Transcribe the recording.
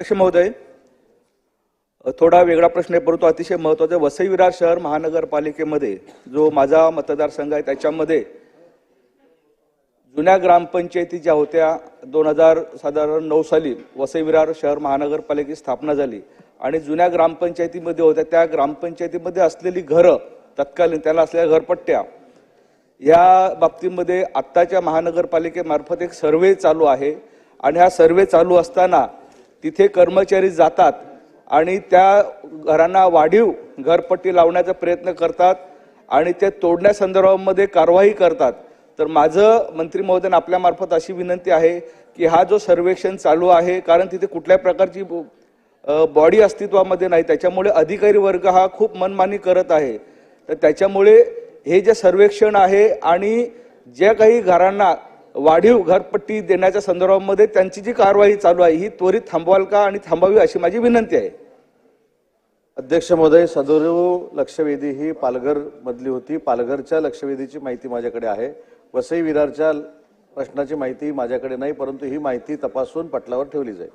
अध्यक्ष महोदय थोडा वेगळा प्रश्न आहे परंतु अतिशय महत्त्वाचा वसई विरार शहर महानगरपालिकेमध्ये जो माझा मतदारसंघ आहे त्याच्यामध्ये जुन्या ग्रामपंचायती ज्या होत्या दोन हजार साधारण नऊ साली वसई विरार शहर महानगरपालिकेची स्थापना झाली. आणि जुन्या ग्रामपंचायतीमध्ये होत्या त्या ग्रामपंचायतीमध्ये असलेली घरं तत्कालीन त्याला असलेल्या घरपट्ट्या या बाबतीमध्ये आत्ताच्या महानगरपालिकेमार्फत एक सर्वे चालू आहे. आणि हा सर्वे चालू असताना तिथे कर्मचारी जातात आणि त्या घरांना वाढीव घरपट्टी लावण्याचा प्रयत्न करतात आणि ते तोडण्यासंदर्भामध्ये कारवाई करतात. तर माझं मंत्री महोदयान आपल्यामार्फत अशी विनंती आहे की हा जो सर्वेक्षण चालू आहे कारण तिथे कुठल्या प्रकारची बॉडी अस्तित्वामध्ये नाही त्याच्यामुळे अधिकारी वर्ग हा खूप मनमानी करत आहे. तर त्याच्यामुळे हे जे सर्वेक्षण आहे आणि ज्या काही घरांना वाढीव घरपट्टी देण्याच्या संदर्भामध्ये त्यांची जी कारवाई चालू आहे ही त्वरित थांबवाल का आणि थांबावी अशी माझी विनंती आहे. अध्यक्ष महोदय सदरू लक्षवेधी ही पालघर मधली होती. पालघरच्या लक्षवेधीची माहिती माझ्याकडे आहे. वसई विरारच्या प्रश्नाची माहिती माझ्याकडे नाही परंतु ही माहिती तपासून पटलावर ठेवली जाईल.